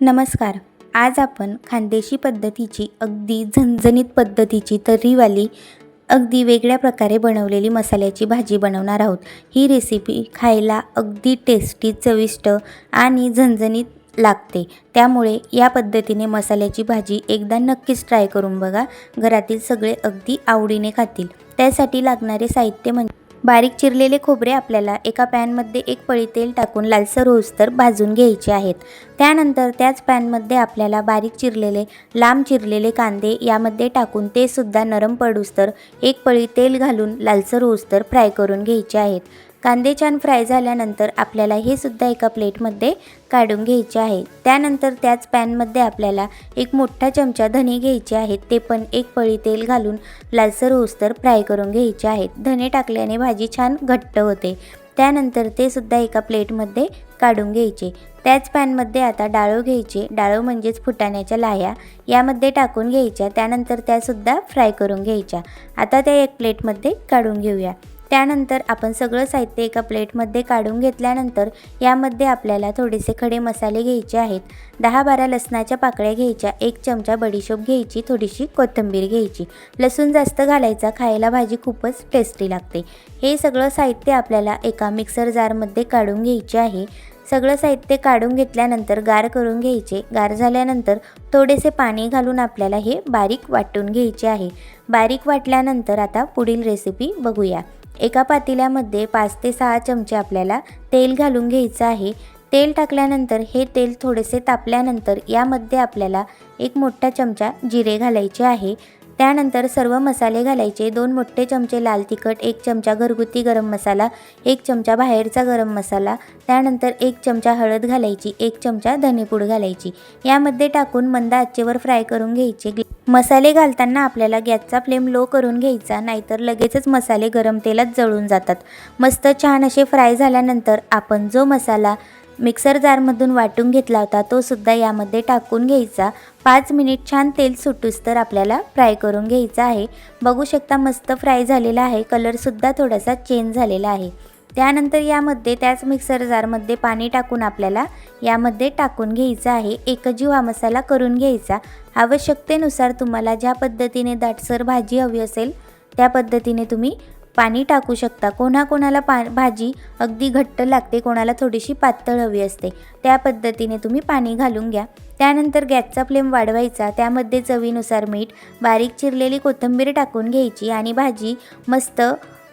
नमस्कार. आज आपण खानदेशी पद्धतीची अगदी झणझणीत पद्धतीची तर्रीवाली अगदी वेगळ्या प्रकारे बनवलेली मसाल्याची भाजी बनवणार आहोत. ही रेसिपी खायला अगदी टेस्टी चविष्ट आणि झणझणीत लागते. त्यामुळे या पद्धतीने मसाल्याची भाजी एकदा नक्कीच ट्राय करून बघा. घरातील सगळे अगदी आवडीने खातील. त्यासाठी लागणारे साहित्य म्हणजे बारीक चिरलेले खोबरे आपल्याला एका पॅनमध्ये एक पळी तेल टाकून लालसर होस्तर भाजून घ्यायचे आहेत. त्यानंतर त्याच पॅनमध्ये आपल्याला बारीक चिरलेले लांब चिरलेले कांदे यामध्ये टाकून ते सुद्धा नरम पडूस्तर एक पळी तेल घालून लालसर होस्तर फ्राय करून घ्यायचे आहेत. कांदे छान फ्राय झाल्यानंतर आपल्याला हे सुद्धा एका प्लेटमध्ये काढून घ्यायचे आहे. त्यानंतर त्याच पॅनमध्ये आपल्याला एक मोठा चमचा धने घ्यायचे आहेत. ते पण एक पळी तेल घालून लालसर होऊस्तर फ्राय करून घ्यायचे आहेत. धने टाकल्याने भाजी छान घट्ट होते. त्यानंतर ते सुद्धा एका प्लेटमध्ये काढून घ्यायचे. त्याच पॅनमध्ये आता डाळू घ्यायचे. डाळू म्हणजेच फुटाण्याच्या लाह्या यामध्ये टाकून घ्यायच्या. त्यानंतर त्यासुद्धा फ्राय करून घ्यायच्या. आता त्या एक प्लेटमध्ये काढून घेऊया. त्यानंतर आपण सगळं साहित्य एका प्लेटमध्ये काढून घेतल्यानंतर यामध्ये आपल्याला थोडेसे खडे मसाले घ्यायचे आहेत. दहा बारा लसणाच्या पाकळ्या घ्यायच्या एक चमचा बडीशोप घ्यायची थोडीशी कोथिंबीर घ्यायची. लसूण जास्त घालायचा खायला भाजी खूपच टेस्टी लागते. हे सगळं साहित्य आपल्याला एका मिक्सर जारमध्ये काढून घ्यायचे आहे. सगळं साहित्य काढून घेतल्यानंतर गार करून घ्यायचे. गार झाल्यानंतर थोडेसे पाणी घालून आपल्याला हे बारीक वाटून घ्यायचे आहे. बारीक वाटल्यानंतर आता पुढील रेसिपी बघूया. एका पातेल्यामध्ये पाच ते सहा चमचे आपल्याला तेल घालून घ्यायचं आहे. तेल टाकल्यानंतर हे तेल थोडेसे तापल्यानंतर यामध्ये आपल्याला एक मोठा चमचा जिरे घालायचे आहे. त्यानंतर सर्व मसाले घालायचे. दोन मोठे चमचे लाल तिखट एक चमचा घरगुती गरम मसाला एक चमचा बाहेरचा गरम मसाला त्यानंतर एक चमचा हळद घालायची एक चमचा धनेपूड घालायची. यामध्ये टाकून मंद आचेवर फ्राय करून घ्यायचे. मसाले घालताना आपल्याला गॅसचा फ्लेम लो करून घ्यायचा नाहीतर लगेचच मसाले गरम तेलात जळून जातात. मस्त छान असे फ्राय झाल्यानंतर आपण जो मसाला मिक्सर जारमधून वाटून घेतला होता तो सुद्धा यामध्ये टाकून घ्यायचा. पाच मिनिट छान तेल सुटूस तर आपल्याला फ्राय करून घ्यायचा आहे. बघू शकता मस्त फ्राय झालेला आहे कलरसुद्धा थोडासा चेंज झालेला आहे. त्यानंतर यामध्ये त्याच मिक्सर जारमध्ये पाणी टाकून आपल्याला यामध्ये टाकून घ्यायचं आहे. एकजीव हा मसाला करून घ्यायचा. आवश्यकतेनुसार तुम्हाला ज्या पद्धतीने दाटसर भाजी हवी असेल त्या पद्धतीने तुम्ही पाणी टाकू शकता. कोणाकोणाला पा भाजी अगदी घट्ट लागते कोणाला थोडीशी पातळ हवी असते. त्या पद्धतीने तुम्ही पाणी घालून घ्या. त्यानंतर गॅसचा फ्लेम वाढवायचा. त्यामध्ये चवीनुसार मीठ बारीक चिरलेली कोथिंबीर टाकून घ्यायची आणि भाजी मस्त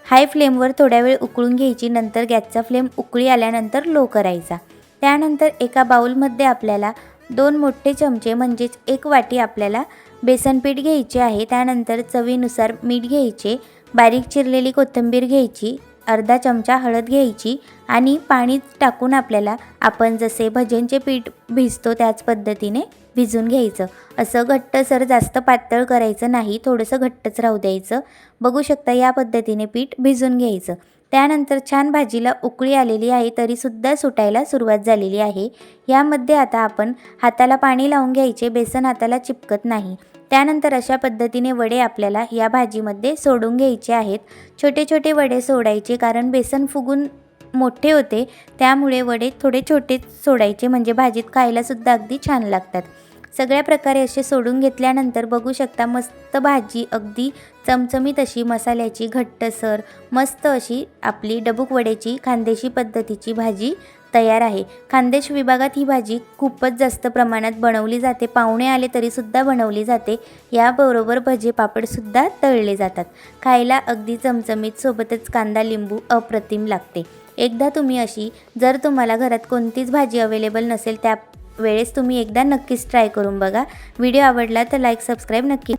हाय फ्लेमवर थोड्या वेळ उकळून घ्यायची. नंतर गॅसचा फ्लेम उकळी आल्यानंतर लो करायचा. त्यानंतर एका बाऊलमध्ये आपल्याला दोन मोठे चमचे म्हणजेच एक वाटी आपल्याला बेसनपीठ घ्यायचे आहे. त्यानंतर चवीनुसार मीठ घ्यायचे. बारीक चिरलेली कोथिंबीर घ्यायची अर्धा चमचा हळद घ्यायची आणि पाणी टाकून आपल्याला आपण जसे भजनचे पीठ भिजतो त्याच पद्धतीने भिजून घ्यायचं. असं घट्टसर जास्त पातळ करायचं नाही थोडंसं घट्टच राहू द्यायचं. बघू शकता या पद्धतीने पीठ भिजून घ्यायचं. त्यानंतर छान भाजीला उकळी आलेली आहे तरीसुद्धा सुटायला सुरुवात झालेली आहे. यामध्ये आता आपण हाताला पाणी लावून घ्यायचे बेसन हाताला चिपकत नाही. त्यानंतर अशा पद्धतीने वडे आपल्याला या भाजीमध्ये सोडून घ्यायचे आहेत. छोटे छोटे वडे सोडायचे कारण बेसन फुगून मोठे होते त्यामुळे वडे थोडे छोटे सोडायचे म्हणजे भाजीत खायलासुद्धा अगदी छान लागतात. सगळ्या प्रकारे असे सोडून घेतल्यानंतर बघू शकता मस्त भाजी अगदी चमचमीत अशी मसाल्याची घट्टसर मस्त अशी आपली डबूक वड्याची खानदेशी पद्धतीची भाजी तयार आहे. खानदेश विभागात ही भाजी खूपच जास्त प्रमाणात बनवली जाते. पाहुणे आले तरीसुद्धा बनवली जाते. याबरोबर भजे पापडसुद्धा तळले जातात. खायला अगदी चमचमीत सोबतच कांदा लिंबू अप्रतिम लागते. एकदा तुम्ही अशी जर तुम्हाला घरात कोणतीच भाजी अवेलेबल नसेल त्या वेळेस तुम्ही एकदा नक्कीच ट्राय करून बघा. व्हिडिओ आवडला तर लाईक सबस्क्राईब नक्की